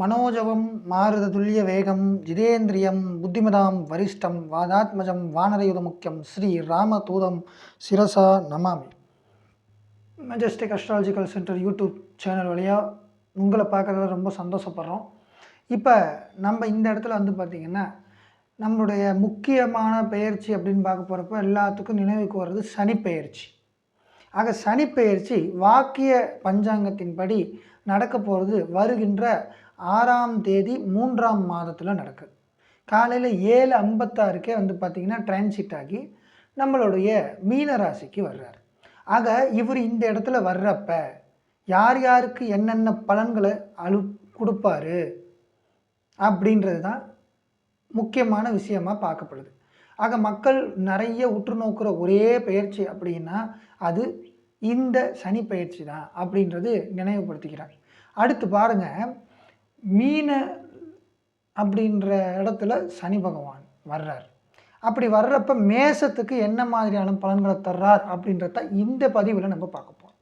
மனோஜவம் மாருத துல்லிய வேகம் ஜிதேந்திரியம் புத்திமதாம் வரிஷ்டம் வாதாத்மஜம் வானரயுத முக்கியம் ஸ்ரீ ராமதூதம் சிரசா நமாமி. Majestic astrological centre YouTube channel வழியாக உங்களை பார்க்குறதுல ரொம்ப சந்தோஷப்படுறோம். இப்போ நம்ம இந்த இடத்துல வந்து பார்த்திங்கன்னா நம்மளுடைய முக்கியமான பெயர்ச்சி அப்படின்னு பார்க்க போகிறப்ப எல்லாத்துக்கும் நினைவுக்கு வர்றது சனி பெயர்ச்சி. ஆக சனி பெயர்ச்சி வாக்கிய பஞ்சாங்கத்தின்படி நடக்க போகிறது வருகின்ற ஆறாம் தேதி மூன்றாம் மாதத்தில் நடக்குது காலையில் ஏழு ஐம்பத்தாறுக்கே வந்து பார்த்திங்கன்னா டிரான்சிட் ஆகி நம்மளுடைய மீன ராசிக்கு வர்றார். ஆக இவர் இந்த இடத்துல வர்றப்ப யார் யாருக்கு என்னென்ன பலன்களை அழு கொடுப்பாரு அப்படின்றது தான் முக்கியமான விஷயமா பார்க்கப்படுது. ஆக மக்கள் நிறைய உற்று நோக்கிற ஒரே பயிற்சி அப்படின்னா அது இந்த சனி பயிற்சி தான் அப்படின்றது நினைவுபடுத்திக்கிறார். அடுத்து பாருங்கள் மீன அப்படின்ற இடத்துல சனி பகவான் வர்றார். அப்படி வர்றப்ப மேசத்துக்கு என்ன மாதிரியான பலன்களை தர்றார் அப்படின்றத இந்த பதிவில் நம்ம பார்க்க போகிறோம்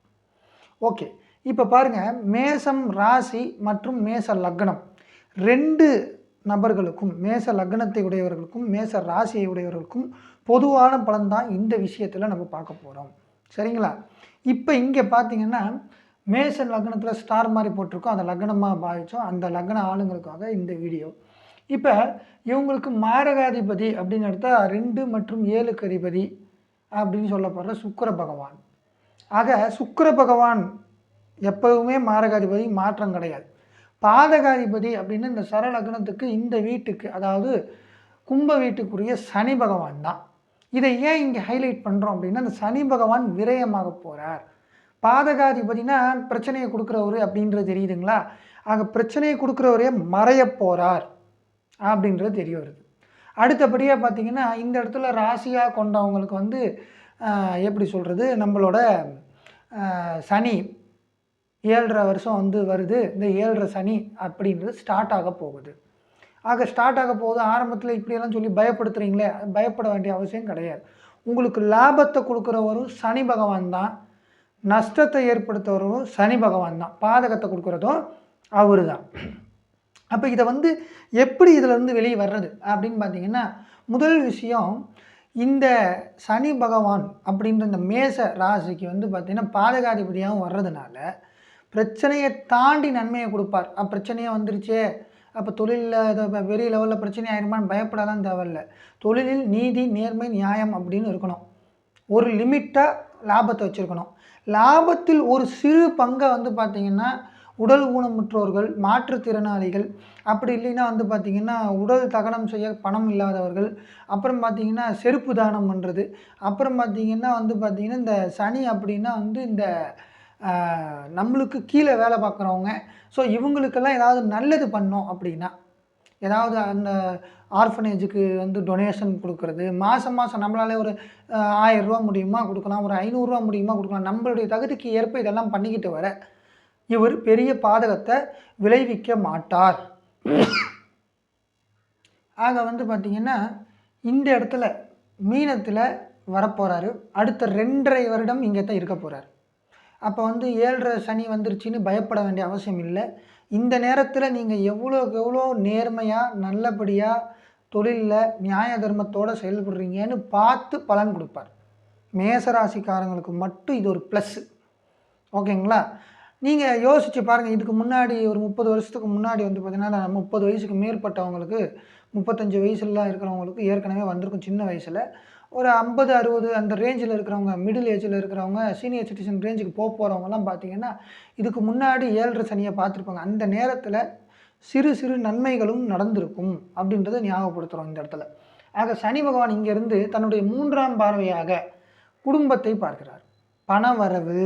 ஓகே இப்போ பாருங்கள் மேசம் ராசி மற்றும் மேச லக்னம் ரெண்டு நபர்களுக்கும் மேச லக்னத்தை உடையவர்களுக்கும் மேச ராசியை உடையவர்களுக்கும் பொதுவான பலன் தான் இந்த விஷயத்தில் நம்ம பார்க்க போகிறோம் சரிங்களா? இப்போ இங்கே பார்த்தீங்கன்னா மேச லக்னத்தில் ஸ்டார் மாதிரி போட்டிருக்கோம். அந்த லக்னமாக பாதித்தோம் அந்த லக்ன ஆளுங்களுக்காக இந்த வீடியோ இப்போ இவங்களுக்கு மாரகாதிபதி அப்படின்னு எடுத்தால் ரெண்டு மற்றும் ஏழுக்கு அதிபதி அப்படின்னு சொல்லப்படுற சுக்கர பகவான். ஆக சுக்கர பகவான் எப்பவுமே மாரகாதிபதி மாற்றம் கிடையாது. பாதகாதிபதி அப்படின்னு இந்த சர லக்னத்துக்கு இந்த வீட்டுக்கு அதாவது கும்ப வீட்டுக்குரிய சனி பகவான் தான். இதை ஏன் இங்கே ஹைலைட் பண்ணுறோம் அப்படின்னா இந்த சனி பகவான் விரயமாக போகிறார் பாதகாதிபதினா பிரச்சனையை கொடுக்குறவர் அப்படின்றது தெரியுதுங்களா? ஆக பிரச்சனையை கொடுக்குறவரே மறைய போகிறார் அப்படின்றது தெரிய வருது. அடுத்தபடியாக பார்த்தீங்கன்னா இந்த இடத்துல ராசியாக கொண்டவங்களுக்கு வந்து எப்படி சொல்கிறது நம்மளோட சனி ஏழரை வருஷம் வந்து வருது. இந்த ஏழரை சனி அப்படின்றது ஸ்டார்ட் ஆக போகுது. ஆக ஸ்டார்ட் ஆக போகுது. ஆரம்பத்தில் இப்படியெல்லாம் சொல்லி பயப்படுத்துகிறீங்களே பயப்பட வேண்டிய அவசியம் கிடையாது. உங்களுக்கு லாபத்தை கொடுக்குறவரும் சனி பகவான் தான். நஷ்டத்தை ஏற்படுத்துகிறவரும் சனி பகவான் தான். பாதகத்தை கொடுக்குறதும் அவரு தான் அப்போ இதை வந்து எப்படி இதிலேருந்து வெளியே வர்றது அப்படின்னு பார்த்தீங்கன்னா முதல் விஷயம் இந்த சனி பகவான் அப்படின்ற இந்த மேச ராசிக்கு வந்து பார்த்திங்கன்னா பாதகாதிபதியாகவும் வர்றதுனால பிரச்சனையை தாண்டி நன்மையை கொடுப்பார். அப்ப வந்துருச்சே. அப்போ தொழிலில் ஏதோ பெரிய லெவலில் பிரச்சனை ஆயிருமான்னு பயப்படலாம் தேவையில்ல. தொழிலில் நீதி நேர்மை நியாயம் அப்படின்னு இருக்கணும். ஒரு லிமிட்டாக லாபத்தை வச்சுருக்கணும். லாபத்தில் ஒரு சிறு பங்கை வந்து பார்த்திங்கன்னா உடல் ஊனமுற்றோர்கள் மாற்றுத்திறனாளிகள் அப்படி இல்லைன்னா வந்து பார்த்திங்கன்னா உடல் தகனம் செய்ய பணம் இல்லாதவர்கள் அப்புறம் பார்த்திங்கன்னா செருப்பு தானம் பண்ணுறது அப்புறம் பார்த்திங்கன்னா வந்து பார்த்திங்கன்னா இந்த சனி அப்படின்னா வந்து இந்த நம்மளுக்கு கீழே வேலை பார்க்குறவங்க. ஸோ இவங்களுக்கெல்லாம் ஏதாவது நல்லது பண்ணோம் அப்படின்னா ஏதாவது அந்த ஆர்ஃபனேஜுக்கு வந்து டொனேஷன் கொடுக்கறது மாதம் மாதம் நம்மளாலே ஒரு ஆயிரரூவா முடியுமா கொடுக்கலாம் ஒரு ஐநூறுரூவா முடியுமா கொடுக்கலாம். நம்மளுடைய தகுதிக்கு ஏற்ப இதெல்லாம் பண்ணிக்கிட்டு வர இவர் பெரிய பாதகத்தை விளைவிக்க மாட்டார். ஆக வந்து பார்த்திங்கன்னா இந்த இடத்துல மீனத்தில் வரப்போகிறாரு அடுத்த ரெண்டரை வருடம் இங்கே தான் இருக்க போகிறார் அப்போ வந்து ஏழரை சனி வந்துருச்சுன்னு பயப்பட வேண்டிய அவசியம் இல்லை. இந்த நேரத்தில் நீங்கள் எவ்வளோக்கு எவ்வளோ நேர்மையாக நல்லபடியாக தொழிலில் நியாய தர்மத்தோடு செயல்படுறீங்கன்னு பார்த்து பலன் கொடுப்பார். மேசராசிக்காரங்களுக்கு மட்டும் இது ஒரு ப்ளஸ்ஸு ஓகேங்களா? நீங்கள் யோசித்து பாருங்கள் இதுக்கு முன்னாடி ஒரு முப்பது வருஷத்துக்கு முன்னாடி வந்து பார்த்திங்கன்னா முப்பது வயசுக்கு மேற்பட்டவங்களுக்கு முப்பத்தஞ்சு வயசுலலாம் இருக்கிறவங்களுக்கு ஏற்கனவே வந்திருக்கும் சின்ன வயசில். ஒரு ஐம்பது அறுபது அந்த ரேஞ்சில் இருக்கிறவங்க மிடில் ஏஜில் இருக்கிறவங்க சீனியர் சிட்டிசன் ரேஞ்சுக்கு போக போகிறவங்கலாம் பார்த்தீங்கன்னா இதுக்கு முன்னாடி ஏழரை சனியை பார்த்துருப்பாங்க அந்த நேரத்தில் சிறு சிறு நன்மைகளும் நடந்திருக்கும் அப்படின்றத ஞாபகப்படுத்துகிறோம் இந்த இடத்துல. ஆக சனி பகவான் இங்கேருந்து தன்னுடைய மூன்றாம் பார்வையாக குடும்பத்தை பார்க்கிறார். பணவரவு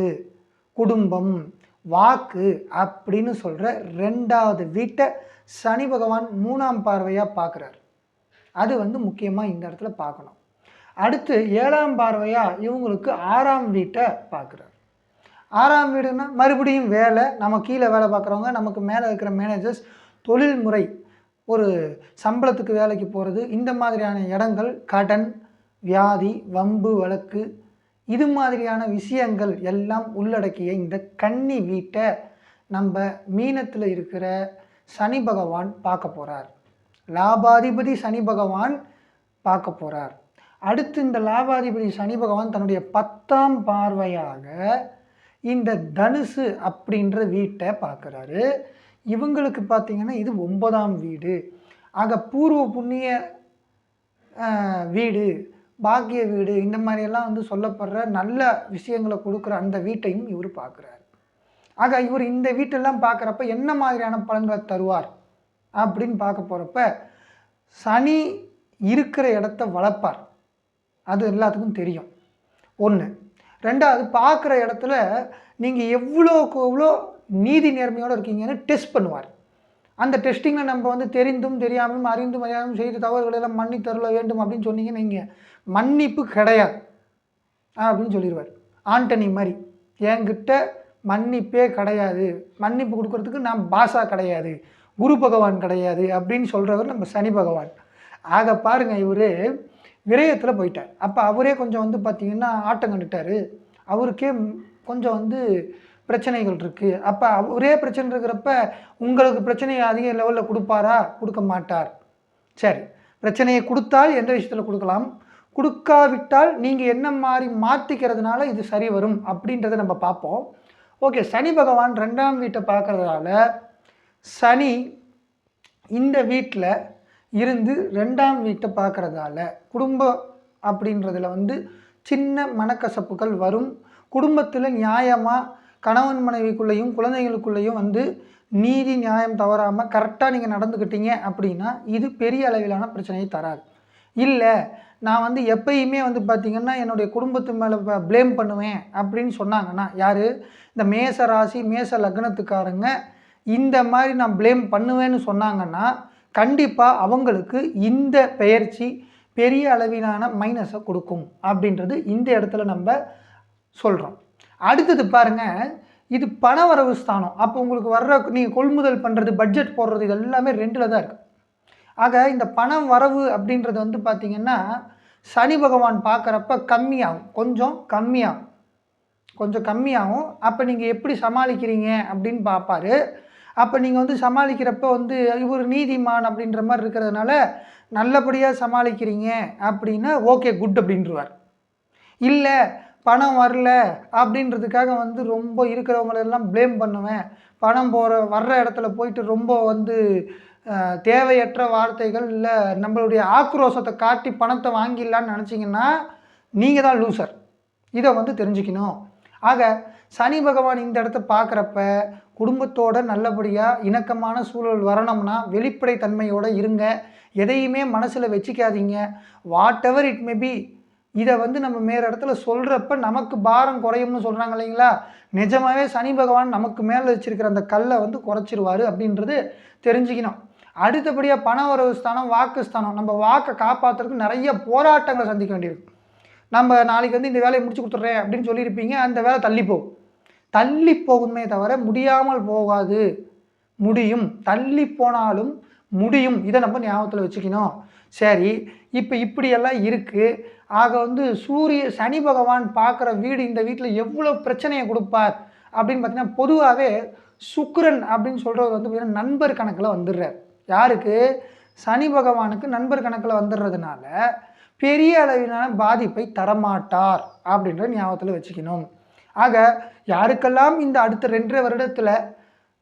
குடும்பம் வாக்கு அப்படின்னு சொல்கிற ரெண்டாவது வீட்டை சனி பகவான் மூணாம் பார்வையாக பார்க்குறாரு. அது வந்து முக்கியமாக இந்த இடத்துல பார்க்கணும். அடுத்து ஏழாம் பார்வையாக இவங்களுக்கு ஆறாம் வீட்டை பார்க்குறாரு. ஆறாம் வீடுனா மறுபடியும் வேலை நம்ம கீழே வேலை பார்க்குறவங்க நமக்கு மேலே இருக்கிற மேனேஜர்ஸ் தொழில் முறை ஒரு சம்பளத்துக்கு வேலைக்கு போகிறது இந்த மாதிரியான இடங்கள் கடன் வியாதி வம்பு வழக்கு இது மாதிரியான விஷயங்கள் எல்லாம் உள்ளடக்கிய இந்த கன்னி வீட்டை நம்ம மீனத்தில் இருக்கிற சனி பகவான் பார்க்க போகிறார் லாபாதிபதி சனி பகவான் பார்க்க போகிறார் அடுத்து இந்த லாபாதிபதி சனி பகவான் தன்னுடைய பத்தாம் பார்வையாக இந்த தனுசு அப்படின்ற வீட்டை பார்க்குறாரு. இவங்களுக்கு பார்த்திங்கன்னா இது ஒன்பதாம் வீடு. ஆக பூர்வ புண்ணிய வீடு. பாக்கிய வீடு இந்த மாதிரியெல்லாம் வந்து சொல்லப்படுற நல்ல விஷயங்களை கொடுக்குற அந்த வீட்டையும் இவர் பார்க்குறாரு. ஆக இவர் இந்த வீட்டெல்லாம் பார்க்குறப்ப என்ன மாதிரியான பலன்களை தருவார் அப்படின்னு பார்க்க போகிறப்ப சனி இருக்கிற இடத்த வளர்ப்பார். அது எல்லாத்துக்கும் தெரியும். ஒன்று ரெண்டாவது பார்க்குற இடத்துல நீங்கள் எவ்வளோக்கு எவ்வளோ நீதி நேர்மையோடு இருக்கீங்கன்னு டெஸ்ட் பண்ணுவார். அந்த டெஸ்டிங்கில் நம்ம வந்து தெரிந்தும் தெரியாமலும் அறிந்தும் அறியாமல் செய்த தவறுகளை எல்லாம் மன்னித்து வேண்டும் அப்படின்னு சொன்னீங்கன்னு நீங்கள் மன்னிப்பு கிடையாது. அப்படின்னு சொல்லிடுவார் ஆண்டனி மாதிரி. என்கிட்ட மன்னிப்பே கிடையாது. மன்னிப்பு கொடுக்கறதுக்கு நான் பாஷா கிடையாது. குரு பகவான் கிடையாது அப்படின்னு சொல்கிறவர் நம்ம சனி பகவான். ஆக பாருங்கள் இவர் விரயத்தில் போயிட்டார். அப்போ அவரே கொஞ்சம் வந்து பார்த்திங்கன்னா ஆட்டம் கண்டுட்டார். அவருக்கே கொஞ்சம் வந்து பிரச்சனைகள் இருக்குது அப்போ ஒரே பிரச்சனை இருக்கிறப்ப உங்களுக்கு பிரச்சனையை அதிக லெவலில் கொடுப்பாரா? கொடுக்க மாட்டார். சரி. பிரச்சனையை கொடுத்தால் எந்த விஷயத்தில் கொடுக்கலாம்? கொடுக்காவிட்டால் நீங்கள் என்ன மாதிரி மாற்றிக்கிறதுனால இது சரி வரும் அப்படின்றத நம்ம பார்ப்போம். ஓகே சனி பகவான் ரெண்டாம் வீட்டை பார்க்குறதுனால சனி இந்த வீட்டில் இருந்து ரெண்டாம் வீட்டை பார்க்குறதால குடும்பம் அப்படின்றதுல வந்து சின்ன மனக்கசப்புகள் வரும். குடும்பத்தில் நியாயமாக கணவன் மனைவிக்குள்ளேயும் குழந்தைகளுக்குள்ளேயும் வந்து நீதி நியாயம் தவறாமல் கரெக்டாக நீங்கள் நடந்துக்கிட்டீங்க அப்படின்னா இது பெரிய அளவிலான பிரச்சனையை தராது. இல்லை நான் வந்து எப்பயுமே வந்து பார்த்திங்கன்னா என்னுடைய குடும்பத்து மேலே ப்ளேம் பண்ணுவேன் அப்படின்னு சொன்னாங்கன்னா யார்? இந்த மேச ராசி மேச லக்னத்துக்காரங்க இந்த மாதிரி நான் ப்ளேம் பண்ணுவேன்னு சொன்னாங்கன்னா கண்டிப்பாக அவங்களுக்கு இந்த பெயர்ச்சி பெரிய அளவிலான மைனஸை கொடுக்கும் அப்படின்றது இந்த இடத்துல நம்ம சொல்கிறோம் அடுத்தது பாருங்க இது பணவரவு ஸ்தானம். அப்போ உங்களுக்கு வர்ற நீங்கள் கொள்முதல் பண்ணுறது பட்ஜெட் போடுறது இது எல்லாமே ரெண்டில் தான் இருக்குது ஆக இந்த பணம் வரவு அப்படின்றது வந்து பார்த்திங்கன்னா சனி பகவான் பார்க்குறப்ப கம்மியாகும். கொஞ்சம் கம்மியாகும். கொஞ்சம் கம்மியாகும். அப்போ நீங்கள் எப்படி சமாளிக்கிறீங்க அப்படின்னு பார்ப்பாரு. அப்போ நீங்கள் வந்து சமாளிக்கிறப்ப வந்து இவர் நீதிமான் அப்படின்ற மாதிரி இருக்கிறதுனால நல்லபடியாக சமாளிக்கிறீங்க அப்படின்னா ஓகே குட் அப்படின்றவார். இல்லை பணம் வரல அப்படின்றதுக்காக வந்து ரொம்ப இருக்கிறவங்களெல்லாம் ப்ளேம் பண்ணுவேன். பணம் போகிற வர்ற இடத்துல போயிட்டு ரொம்ப வந்து தேவையற்ற வார்த்தைகள் இல்லை நம்மளுடைய ஆக்ரோஷத்தை காட்டி பணத்தை வாங்கிடலான்னு நினச்சிங்கன்னா நீங்கள் தான் லூசர் இதை வந்து தெரிஞ்சுக்கணும். ஆக சனி பகவான் இந்த இடத்த பார்க்குறப்ப குடும்பத்தோட நல்லபடியாக இணக்கமான சூழல் வரணும்னா வெளிப்படை தன்மையோடு இருங்க. எதையுமே மனசில் வச்சுக்காதீங்க. Whatever it may be இதை வந்து நம்ம மேற இடத்துல சொல்கிறப்ப நமக்கு பாரம் குறையும்னு சொல்கிறாங்க இல்லைங்களா? நிஜமாகவே சனி பகவான் நமக்கு மேலே வச்சிருக்கிற அந்த கல்லை வந்து குறைச்சிருவார் அப்படின்றது தெரிஞ்சுக்கணும். அடுத்தபடியாக பண வரவு ஸ்தானம் வாக்கு ஸ்தானம். நம்ம வாக்கை காப்பாற்றுறதுக்கு நிறைய போராட்டங்களை சந்திக்க வேண்டியிருக்கு நம்ம நாளைக்கு வந்து இந்த வேலையை முடிச்சு கொடுத்துட்றேன் அப்படின்னு சொல்லியிருப்பீங்க அந்த வேலை தள்ளி போகும். தள்ளி போகுமே தவிர முடியாமல் போகாது. முடியும். தள்ளி போனாலும் முடியும். இதை நம்ம ஞாபகத்தில் வச்சுக்கணும். சரி இப்போ இப்படியெல்லாம் இருக்குது ஆக வந்து சூரிய சனி பகவான் பார்க்குற வீடு இந்த வீட்டில் எவ்வளோ பிரச்சனையை கொடுப்பார் அப்படின்னு பார்த்தீங்கன்னா பொதுவாகவே சுக்கரன் அப்படின்னு சொல்கிறவர் வந்து பார்த்தீங்கன்னா நண்பர் கணக்கில் வந்துடுறார். யாருக்கு? சனி பகவானுக்கு நண்பர் கணக்கில் வந்துடுறதுனால பெரிய அளவிலான பாதிப்பை தரமாட்டார் அப்படின்ற ஞாபகத்தில் வச்சுக்கணும். ஆக யாருக்கெல்லாம் இந்த அடுத்த ரெண்டரை வருடத்தில்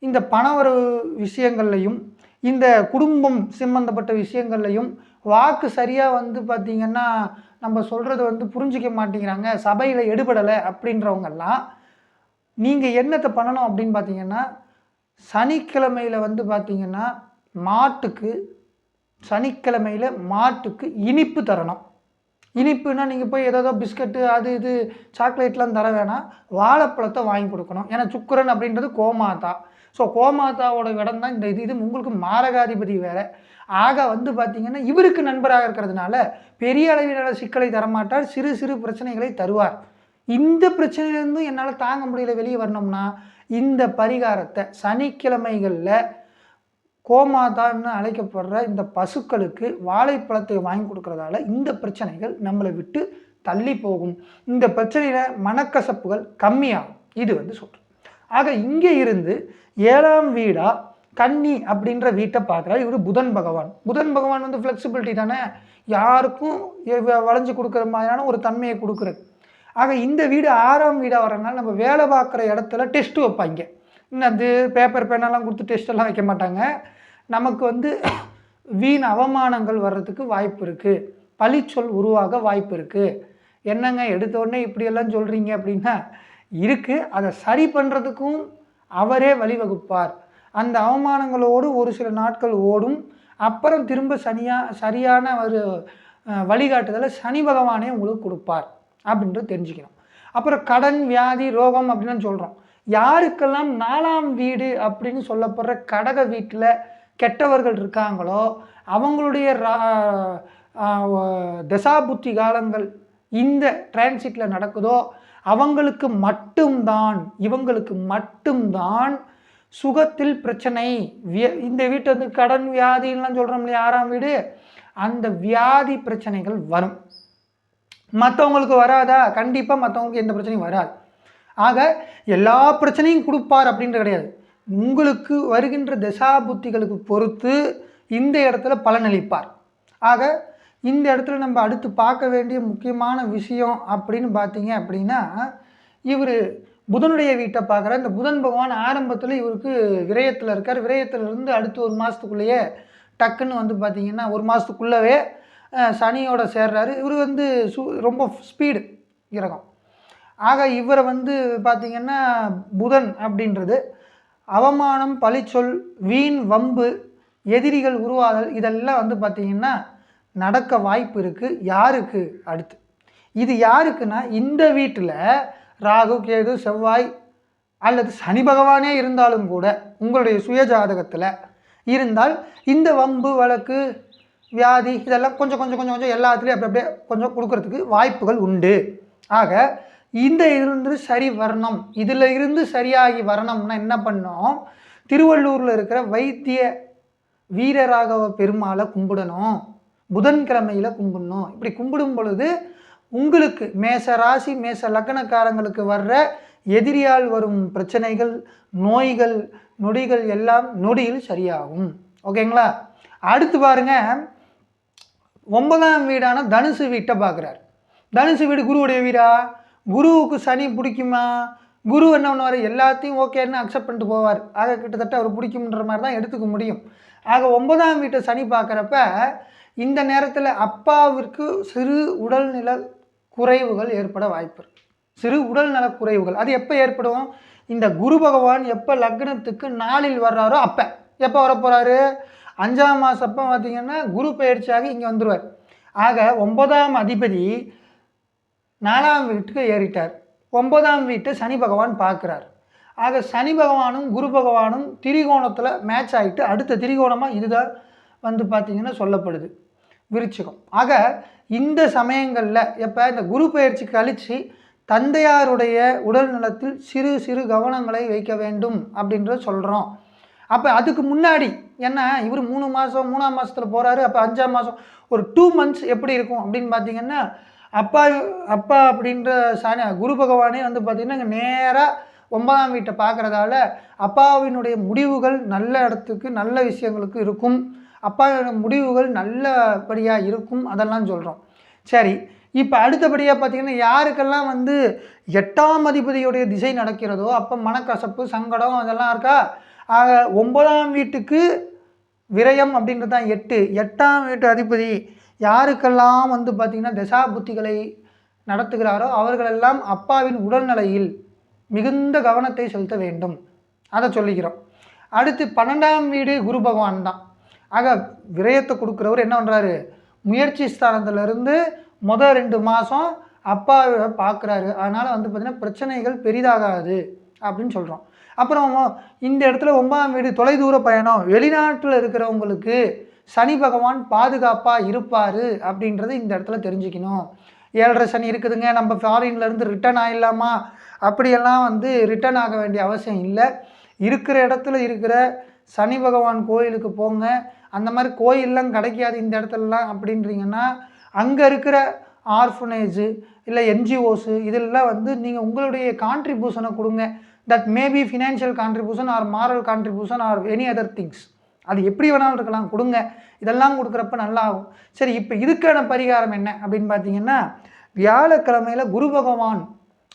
இந்த பணவரவு விஷயங்கள்லையும் இந்த குடும்பம் சம்பந்தப்பட்ட விஷயங்கள்லையும் வாக்கு சரியாக வந்து பார்த்திங்கன்னா நம்ம சொல்கிறது வந்து புரிஞ்சிக்க மாட்டேங்கிறாங்க சபையில் எடுபடலை அப்படின்றவங்கெல்லாம் நீங்கள் என்னத்தை பண்ணணும் அப்படின்னு பார்த்தீங்கன்னா சனிக்கிழமையில் வந்து பார்த்தீங்கன்னா மாட்டுக்கு சனிக்கிழமையில் மாட்டுக்கு இனிப்பு தரணும். இனிப்புனா நீங்கள் போய் ஏதோ பிஸ்கட்டு அது இது சாக்லேட்லாம் தர வேணாம். வாழைப்பழத்தை வாங்கி கொடுக்கணும். ஏன்னா சுக்கரன் அப்படின்றது கோமாதா. ஸோ கோமாதாவோட இடம் தான் இந்த இது. இது உங்களுக்கு மாரகாதிபதி வேறு. ஆக வந்து பார்த்தீங்கன்னா இவருக்கு நண்பராக இருக்கிறதுனால பெரிய அளவிலான சிக்கலை தரமாட்டார். சிறு சிறு பிரச்சனைகளை தருவார். இந்த பிரச்சனையிலேருந்தும் என்னால் தாங்க முடியல வெளியே வரணும்னா இந்த பரிகாரத்தை சனிக்கிழமைகளில் கோமாதான்னு அழைக்கப்படுற இந்த பசுக்களுக்கு வாழைப்பழத்தை வாங்கி கொடுக்கறதால இந்த பிரச்சனைகள் நம்மளை விட்டு தள்ளி போகும். இந்த பிரச்சனையில் மனக்கசப்புகள் கம்மியாகும். இது வந்து சொல்கிறேன் ஆக இங்கே இருந்து ஏழாம் வீடாக கன்னி அப்படின்ற வீட்டை பார்க்குறாரு இவர் புதன் பகவான். புதன் பகவான் வந்து ஃப்ளெக்சிபிலிட்டி தானே? யாருக்கும் வளைஞ்சு கொடுக்குற மாதிரியான ஒரு தன்மையை கொடுக்குறது ஆக இந்த வீடு ஆறாம் வீடாக வரனால நம்ம வேலை பார்க்குற இடத்துல டெஸ்ட்டு வைப்பாங்க. இன்னும் அது பேப்பர் பேனெல்லாம் கொடுத்து டெஸ்ட்டெல்லாம் வைக்க மாட்டாங்க. நமக்கு வந்து வீண் அவமானங்கள் வர்றதுக்கு வாய்ப்பு இருக்குது பழிச்சொல் உருவாக வாய்ப்பு இருக்குது என்னங்க எடுத்தோடனே இப்படியெல்லாம் சொல்கிறீங்க அப்படின்னா இருக்குது அதை சரி பண்ணுறதுக்கும் அவரே வழிவகுப்பார். அந்த அவமானங்களோடு ஒரு சில நாட்கள் ஓடும். அப்புறம் திரும்ப சனியா சரியான ஒரு வழிகாட்டுதலை சனி பகவானே உங்களுக்கு கொடுப்பார் அப்படின்றது தெரிஞ்சுக்கணும். அப்புறம் கடன் வியாதி ரோகம் அப்படின்னு சொல்கிறோம் யாருக்கெல்லாம் நாலாம் வீடு அப்படின்னு சொல்லப்படுற கடக வீட்டில் கெட்டவர்கள் இருக்காங்களோ அவங்களுடைய ரா- தசாபுத்தி காலங்கள் இந்த டிரான்சிட்டில் நடக்குதோ அவங்களுக்கு மட்டும்தான் இவங்களுக்கு மட்டும்தான் சுகத்தில் பிரச்சனை. விய- இந்த வீட்டை வந்து கடன் வியாதின்லாம் சொல்கிறோம் இல்லையா ஆறாம் வீடு? அந்த வியாதி பிரச்சனைகள் வரும். மற்றவங்களுக்கு வராதா? கண்டிப்பாக மற்றவங்களுக்கு எந்த பிரச்சனையும் வராது. ஆக எல்லா பிரச்சனையும் கொடுப்பார் அப்படின்றது கிடையாது. உங்களுக்கு வருகின்ற தசாபுத்திகளுக்கு பொறுத்து இந்த இடத்துல பலனளிப்பார். ஆக இந்த இடத்துல நம்ம அடுத்து பார்க்க வேண்டிய முக்கியமான விஷயம் அப்படின்னு பார்த்தீங்க அப்படின்னா இவர் புதனுடைய வீட்டை பார்க்குற இந்த புதன் பகவான் ஆரம்பத்தில் இவருக்கு விரயத்தில் இருக்கார். விரயத்தில் இருந்து அடுத்து ஒரு மாதத்துக்குள்ளேயே டக்குன்னு வந்து பார்த்தீங்கன்னா ஒரு மாதத்துக்குள்ளவே சனியோட சேர்றாரு. இவர் வந்து சு ரொம்ப ஸ்பீடு கிரகம். ஆக இவரை வந்து பார்த்திங்கன்னா புதன் அப்படின்றது. அவமானம் பழிச்சொல் வீண் வம்பு எதிரிகள் உருவாதல் இதெல்லாம் வந்து பார்த்திங்கன்னா நடக்க வாய்ப்பு இருக்குது யாருக்கு? அடுத்து. இது யாருக்குன்னா இந்த வீட்டில் ராகு கேது செவ்வாய் அல்லது சனி பகவானே இருந்தாலும் கூட உங்களுடைய சுய ஜாதகத்தில் இருந்தால் இந்த வம்பு வழக்கு வியாதி இதெல்லாம் கொஞ்சம் கொஞ்சம் கொஞ்சம் கொஞ்சம் எல்லாத்துலேயும் அப்படி அப்படியே கொஞ்சம் கொடுக்கறதுக்கு வாய்ப்புகள் உண்டு. ஆக இந்த இருந்து சரி வரணும். இதில் இருந்து சரியாகி வரணும்னா என்ன பண்ணோம் திருவள்ளூரில் இருக்கிற வைத்திய வீரராகவ பெருமாளை கும்பிடணும். புதன்கிழமையில் கும்பிடணும். இப்படி கும்பிடும் பொழுது உங்களுக்கு மேச ராசி மேச லக்னக்காரங்களுக்கு வர்ற எதிரியால் வரும் பிரச்சனைகள் நோய்கள் நொடிகள் எல்லாம் நொடியில் சரியாகும். ஓகேங்களா? அடுத்து பாருங்க. ஒன்பதாம் வீடான தனுசு வீட்டை பார்க்குறாரு. தனுசு வீடு குருவுடைய வீடா? குருவுக்கு சனி பிடிக்குமா? குரு என்ன பண்ணுவார்? எல்லாத்தையும் ஓகேன்னு அக்செப்ட் பண்ணிட்டு போவார். ஆக கிட்டத்தட்ட அவர் பிடிக்கும்ன்ற மாதிரி தான் எடுத்துக்க முடியும். ஆக ஒன்பதாம் வீட்டை சனி பார்க்குறப்ப இந்த நேரத்தில் அப்பாவிற்கு சிறு உடல்நல குறைவுகள் ஏற்பட வாய்ப்பு சிறு உடல்நல குறைவுகள். அது எப்போ ஏற்படும்? இந்த குரு பகவான் எப்போ லக்னத்துக்கு நாளில் வர்றாரோ அப்போ. எப்போ வர போகிறாரு அஞ்சாம் மாதப்போ பார்த்திங்கன்னா குரு பயிற்சியாக இங்கே வந்துடுவார் ஆக ஒன்பதாம் அதிபதி நாலாம் வீட்டுக்கு ஏறிட்டார். ஒன்பதாம் வீட்டை சனி பகவான் பார்க்குறார். ஆக சனி பகவானும் குரு பகவானும் திரிகோணத்தில் மேட்ச் ஆகிட்டு அடுத்த திரிகோணமாக இதுதான் வந்து பார்த்திங்கன்னா சொல்லப்படுது. விருச்சிகம். ஆக இந்த சமயங்களில் எப்போ இந்த குரு பயிற்சி கழித்து தந்தையாருடைய உடல் நலத்தில் சிறு சிறு கவனங்களை வைக்க வேண்டும் அப்படின்றத சொல்கிறோம் அப்போ அதுக்கு முன்னாடி என்ன இவர் மூணு மாதம் மூணாம் மாதத்தில் போகிறாரு அப்போ அஞ்சாம் மாதம் ஒரு டூ மந்த்ஸ் எப்படி இருக்கும் அப்படின்னு பார்த்தீங்கன்னா அப்பா அப்பா அப்படின்ற சாணி குரு பகவானே வந்து பார்த்திங்கன்னா நேராக ஒன்பதாம் வீட்டை பார்க்குறதால அப்பாவினுடைய முடிவுகள் நல்ல இடத்துக்கு நல்ல விஷயங்களுக்கு இருக்கும். அப்பாவினுடைய முடிவுகள் நல்லபடியாக இருக்கும் அதெல்லாம் சொல்கிறோம் சரி இப்போ அடுத்தபடியாக பார்த்திங்கன்னா யாருக்கெல்லாம் வந்து எட்டாம் அதிபதியுடைய திசை நடக்கிறதோ அப்போ மனக்கசப்பு சங்கடம் அதெல்லாம் இருக்கா? ஆக ஒன்பதாம் வீட்டுக்கு விரயம் அப்படின்றது தான் எட்டு. எட்டாம் வீட்டு அதிபதி யாருக்கெல்லாம் வந்து பார்த்திங்கன்னா தசா புத்திகளை நடத்துகிறாரோ அவர்களெல்லாம் அப்பாவின் உடல்நிலையில் மிகுந்த கவனத்தை செலுத்த வேண்டும். அதை சொல்லிக்கிறோம். அடுத்து பன்னெண்டாம் வீடு குரு பகவான் தான். ஆக விரயத்தை கொடுக்குறவர் என்ன பண்ணுறாரு முயற்சி ஸ்தானத்திலிருந்து முதல் ரெண்டு மாதம் அப்பாவை பார்க்குறாரு. அதனால் வந்து பார்த்திங்கன்னா பிரச்சனைகள் பெரிதாகாது அப்படின்னு சொல்கிறோம் அப்புறம் இந்த இடத்துல ஒன்பதாம் வீடு தொலைதூர பயணம். வெளிநாட்டில் இருக்கிறவங்களுக்கு சனி பகவான் பாதுகாப்பாக இருப்பார் அப்படின்றது இந்த இடத்துல தெரிஞ்சுக்கணும். ஏழரை சனி இருக்குதுங்க நம்ம ஃபாரின்லேருந்து ரிட்டர்ன் ஆகிடலாமா அப்படியெல்லாம் வந்து ரிட்டர்ன் ஆக வேண்டிய அவசியம் இல்லை. இருக்கிற இடத்துல இருக்கிற சனி பகவான் கோயிலுக்கு போங்க. அந்த மாதிரி கோயிலெலாம் கிடைக்காது இந்த இடத்துலலாம் அப்படின்றீங்கன்னா அங்கே இருக்கிற ஆர்ஃபனேஜு இல்லை என்ஜிஓஸு இதெல்லாம் வந்து நீங்கள் உங்களுடைய கான்ட்ரிபியூஷனை கொடுங்க. That maybe financial contribution or moral contribution or any other things அது எப்படி வேணாலும் இருக்கலாம் கொடுங்க. இதெல்லாம் கொடுக்குறப்ப நல்லா ஆகும் சரி இப்போ இதுக்கான பரிகாரம் என்ன அப்படின்னு பார்த்தீங்கன்னா வியாழக்கிழமையில் குரு பகவான்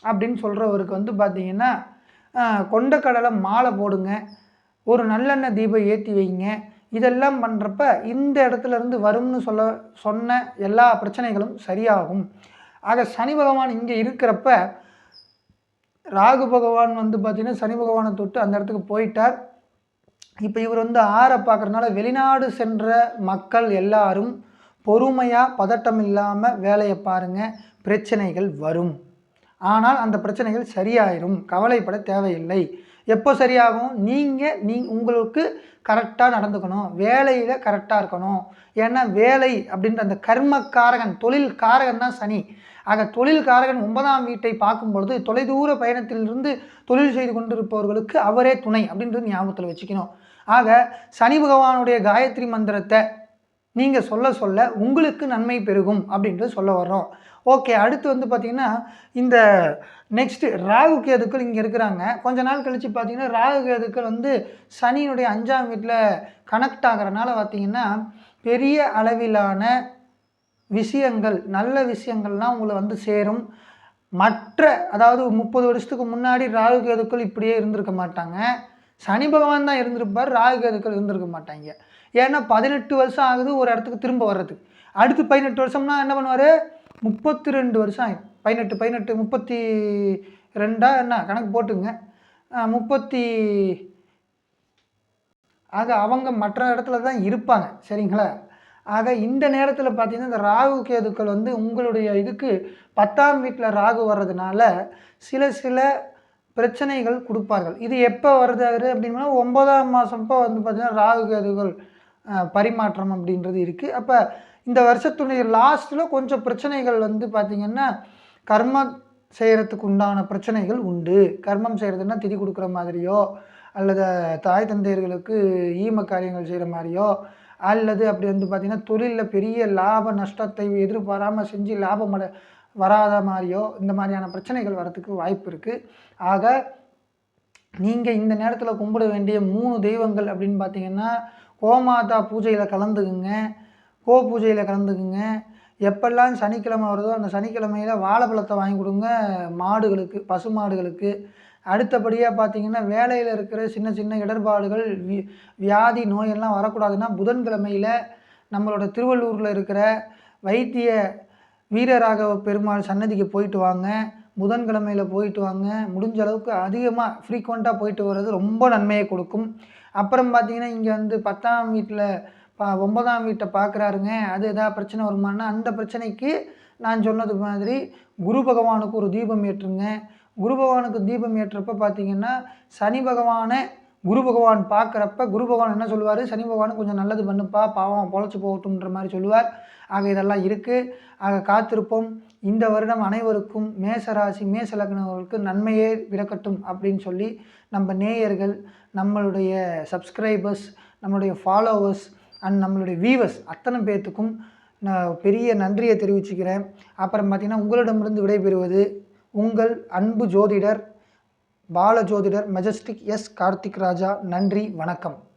அப்படின்னு சொல்கிறவருக்கு வந்து பார்த்தீங்கன்னா கொண்டக்கடலை மாலை போடுங்க. ஒரு நல்லெண்ணெய் தீபம் ஏற்றி வைங்க. இதெல்லாம் பண்ணுறப்ப இந்த இடத்துல இருந்து வரும்னு சொல்ல சொன்ன எல்லா பிரச்சனைகளும் சரியாகும். ஆக சனி பகவான் இங்கே இருக்கிறப்ப ராகு பகவான் வந்து பார்த்திங்கன்னா சனி பகவானை தொட்டு அந்த இடத்துக்கு போயிட்டார். இப்போ இவர் வந்து ஆரை பார்க்குறதுனால வெளிநாடு சென்ற மக்கள் எல்லாரும் பொறுமையாக பதட்டம் இல்லாமல் வேலையை பாருங்கள் பிரச்சனைகள் வரும். ஆனால் அந்த பிரச்சனைகள் சரியாயிரும் கவலைப்பட தேவையில்லை. எப்போ சரியாகும்? நீங்கள் நீ உங்களுக்கு கரெக்டாக நடந்துக்கணும். வேலையில் கரெக்டாக இருக்கணும். ஏன்னா வேலை அப்படின்ற அந்த கர்மக்காரகன் தொழில் காரகன் தான் சனி. ஆக தொழில் காரகன் ஒன்பதாம் வீட்டை பார்க்கும் பொழுது தொலைதூர பயணத்திலிருந்து தொழில் செய்து கொண்டிருப்பவர்களுக்கு அவரே துணை அப்படின்றது ஞாபகத்தில் வச்சுக்கணும். ஆக சனி பகவானுடைய காயத்ரி மந்திரத்தை நீங்கள் சொல்ல சொல்ல உங்களுக்கு நன்மை பெருகும் அப்படின்றது சொல்ல வர்றோம். ஓகே அடுத்து வந்து பார்த்திங்கன்னா இந்த நெக்ஸ்ட்டு ராகு கேதுக்கள் இங்கே இருக்கிறாங்க. கொஞ்ச நாள் கழித்து பார்த்திங்கன்னா ராகு கேதுக்கள் வந்து சனியினுடைய அஞ்சாம் வீட்டில் கனெக்ட் ஆகிறனால பார்த்திங்கன்னா பெரிய அளவிலான விஷயங்கள் நல்ல விஷயங்கள்லாம் உங்களை வந்து சேரும். மற்ற அதாவது முப்பது வருஷத்துக்கு முன்னாடி ராகு கேதுக்கள் இப்படியே இருந்திருக்க மாட்டாங்க. சனி பகவான் தான் இருந்திருப்பார் ராகு கேதுக்கள் இருந்திருக்க மாட்டாங்க. ஏன்னா பதினெட்டு வருஷம் ஆகுது ஒரு இடத்துக்கு திரும்ப வர்றதுக்கு. அடுத்து பதினெட்டு வருஷம்னா என்ன பண்ணுவார்? முப்பத்தி ரெண்டு வருஷம் ஆகும் பதினெட்டு பதினெட்டு முப்பத்தி ரெண்டா என்ன கணக்கு போட்டுங்க முப்பத்தி ஆக அவங்க மற்ற இடத்துல தான் இருப்பாங்க சரிங்களா? ஆக இந்த நேரத்தில் பார்த்தீங்கன்னா இந்த ராகு கேதுக்கள் வந்து உங்களுடைய இதுக்கு பத்தாம் வீட்டில் ராகு வர்றதுனால சில சில பிரச்சனைகள் கொடுப்பார்கள். இது எப்போ வருது அப்படின்னா ஒன்பதாம் மாதம்ப்போ வந்து பார்த்திங்கன்னா ராகு கேதுகள் பரிமாற்றம் அப்படின்றது இருக்குது அப்போ இந்த வருஷத்துடைய லாஸ்ட்டில் கொஞ்சம் பிரச்சனைகள் வந்து பார்த்திங்கன்னா கர்மம் செய்கிறதுக்கு உண்டான பிரச்சனைகள் உண்டு. கர்மம் செய்கிறதுனா திதி கொடுக்குற மாதிரியோ அல்லது தாய் தந்தையர்களுக்கு ஈம காரியங்கள் செய்கிற மாதிரியோ அல்லது அப்படி வந்து பார்த்திங்கன்னா தொழிலில் பெரிய லாப நஷ்டத்தை எதிர்பாராமல் செஞ்சு லாபம் வராத மாதிரியோ இந்த மாதிரியான பிரச்சனைகள் வரத்துக்கு வாய்ப்பு இருக்குது ஆக நீங்கள் இந்த நேரத்தில் கும்பிட வேண்டிய மூணு தெய்வங்கள் அப்படின்னு பார்த்தீங்கன்னா கோமாதா பூஜையில் கலந்துக்குங்க. கோ பூஜையில் கலந்துக்குங்க. எப்பெல்லாம் சனிக்கிழமை வருதோ அந்த சனிக்கிழமையில் வாழைப்பழத்தை வாங்கி கொடுங்க. மாடுகளுக்கு பசு மாடுகளுக்கு. அடுத்தபடியாக பார்த்தீங்கன்னா வேலையில் இருக்கிற சின்ன சின்ன இடர்பாடுகள் வியாதி நோயெல்லாம் வரக்கூடாதுன்னா புதன்கிழமையில் நம்மளோட திருவள்ளூரில் இருக்கிற வைத்திய வீரராகவ பெருமாள் சன்னதிக்கு போயிட்டு வாங்க. புதன்கிழமையில் போயிட்டு வாங்க. முடிஞ்ச அளவுக்கு அதிகமாக ஃப்ரீக்வெண்ட்டாக போயிட்டு வர்றது ரொம்ப நன்மையை கொடுக்கும். அப்புறம் பார்த்தீங்கன்னா இங்கே வந்து பத்தாம் வீட்டில் பா ஒன்பதாம் வீட்டை பார்க்குறாருங்க அது எதாவது பிரச்சனை வருமானா அந்த பிரச்சனைக்கு நான் சொன்னது மாதிரி குரு பகவானுக்கு ஒரு தீபம் ஏற்றுங்க. குரு பகவானுக்கு தீபம் ஏற்றப்ப பார்த்தீங்கன்னா சனி பகவானை குரு பகவான் பார்க்குறப்ப குரு பகவான் என்ன சொல்லுவார்? சனி பகவான் கொஞ்சம் நல்லது பண்ணுப்பா பாவம் பொழைச்சி போகட்டும்ன்ற மாதிரி சொல்லுவார். ஆக இதெல்லாம் இருக்குது ஆக காத்திருப்போம். இந்த வருடம் அனைவருக்கும் மேசராசி மேச லக்னவர்களுக்கு நன்மையே விடக்கட்டும் அப்படின்னு சொல்லி நம்ம நேயர்கள் நம்மளுடைய சப்ஸ்கிரைபர்ஸ் நம்மளுடைய ஃபாலோவர்ஸ் அண்ட் நம்மளுடைய வீவர்ஸ் அத்தனை பேர்த்துக்கும் நான் பெரிய நன்றியை தெரிவிச்சுக்கிறேன். அப்புறம் பார்த்திங்கன்னா உங்களிடமிருந்து விடைபெறுவது உங்கள் அன்பு ஜோதிடர் பால ஜோதிடர் மெஜஸ்டிக் எஸ் கார்த்திக் ராஜா. நன்றி வணக்கம்.